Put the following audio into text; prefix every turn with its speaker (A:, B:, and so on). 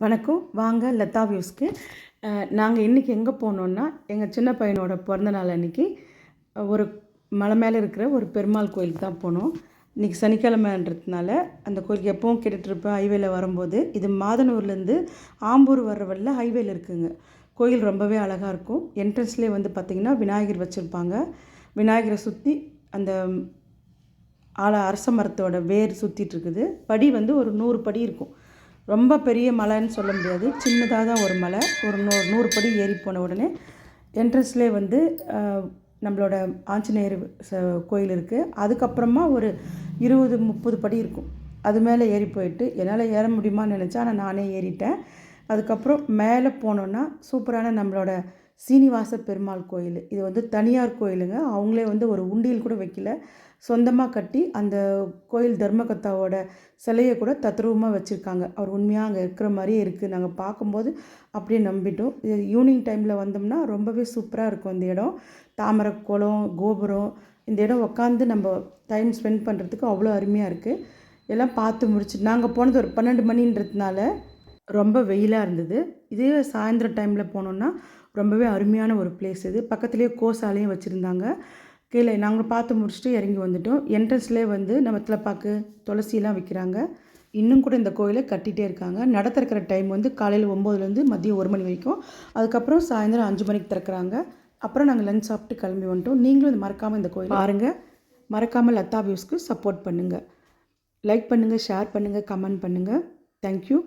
A: வணக்கம். வாங்க லதா வியூஸ்க்கு. நாங்கள் இன்றைக்கி எங்கே போனோன்னா எங்கள் சின்ன பையனோட பிறந்தநாள் அன்றைக்கி ஒரு மலை மேலே இருக்கிற ஒரு பெருமாள் கோயிலுக்கு தான் போனோம். இன்றைக்கி சனிக்கிழமைன்றதுனால அந்த கோயிலுக்கு எப்பவும் கேட்டுட்ருப்பேன் ஹைவேல வரும்போது இது மாதனூர்லேருந்து ஆம்பூர் வர்ற வழியில் ஹைவேல இருக்குங்க. கோயில் ரொம்பவே அழகாக இருக்கும். என்ட்ரன்ஸ்லேயே வந்து பார்த்திங்கன்னா விநாயகர் வச்சுருப்பாங்க. விநாயகரை சுற்றி அந்த ஆல அரச மரத்தோட வேர் சுற்றிட்டு இருக்குது. படி வந்து ஒரு நூறு படி இருக்கும். ரொம்ப பெரிய மலைன்னு சொல்ல முடியாது. சின்னதாக தான் ஒரு மலை. ஒரு நூ நூறு படி ஏறி போன உடனே என்ட்ரன்ஸ்லே வந்து நம்மளோட ஆஞ்சநேயர் ச- கோயில் இருக்குது அதுக்கப்புறமா ஒரு இருபது முப்பது படி இருக்கும். அது மேலே ஏறி போயிட்டு என்னால் ஏற முடியுமான்னு நினச்சா ஆனால் நானே ஏறிட்டேன். அதுக்கப்புறம் மேலே போனோன்னா சூப்பரான நம்மளோட சீனிவாச பெருமாள் கோயில். இது வந்து தனியார் கோயிலுங்க. அவங்களே வந்து ஒரு உண்டியல் கூட வைக்கல. சொந்தமாக கட்டி அந்த கோயில் தர்மகத்தாவோட சிலையை கூட தத்ரூபமாக வச்சுருக்காங்க. அவர் உண்மையாக அங்கே இருக்கிற மாதிரியே இருக்குது நாங்கள் பார்க்கும்போது அப்படியே நம்பிட்டோம். இது ஈவினிங் டைமில் வந்தோம்னா ரொம்பவே சூப்பராக இருக்கும் இந்த இடம். தாமரை குளம் கோபுரம் இந்த இடம் உட்காந்து நம்ம டைம் ஸ்பெண்ட் பண்ணுறதுக்கு அவ்வளோ அருமையாக இருக்குது எல்லாம் பார்த்து முடிச்சு நாங்கள் போனது ஒரு பன்னெண்டு மணின்றதுனால ரொம்ப வெயிலாக இருந்தது. இதே சாயந்தரம் டைமில் போனோன்னா ரொம்பவே அருமையான ஒரு பிளேஸ் இது. பக்கத்துலேயே கோசாலையும் வச்சுருந்தாங்க. கீழே நாங்கள் பார்த்து முடிச்சுட்டு இறங்கி வந்துட்டோம். என்ட்ரன்ஸ்லேயே வந்து நம்ம திலப்பாக்கு துளசியெல்லாம் விற்கிறாங்க இன்னும் கூட இந்த கோயிலை கட்டிகிட்டே இருக்காங்க. நட திறக்கிற டைம் வந்து காலையில் ஒம்போதுலேருந்து மதியம் ஒரு மணி வரைக்கும். அதுக்கப்புறம் சாயந்தரம் அஞ்சு மணிக்கு திறக்கிறாங்க. அப்புறம் நாங்கள் லஞ்ச் சாப்பிட்டு கிளம்பி வந்துட்டோம். நீங்களும் இது மறக்காமல் இந்த கோயில் பாருங்கள் மறக்காமல் லத்தா வியூஸ்க்கு சப்போர்ட் பண்ணுங்கள் லைக் பண்ணுங்கள் ஷேர் பண்ணுங்கள் கமெண்ட் பண்ணுங்கள் தேங்க்யூ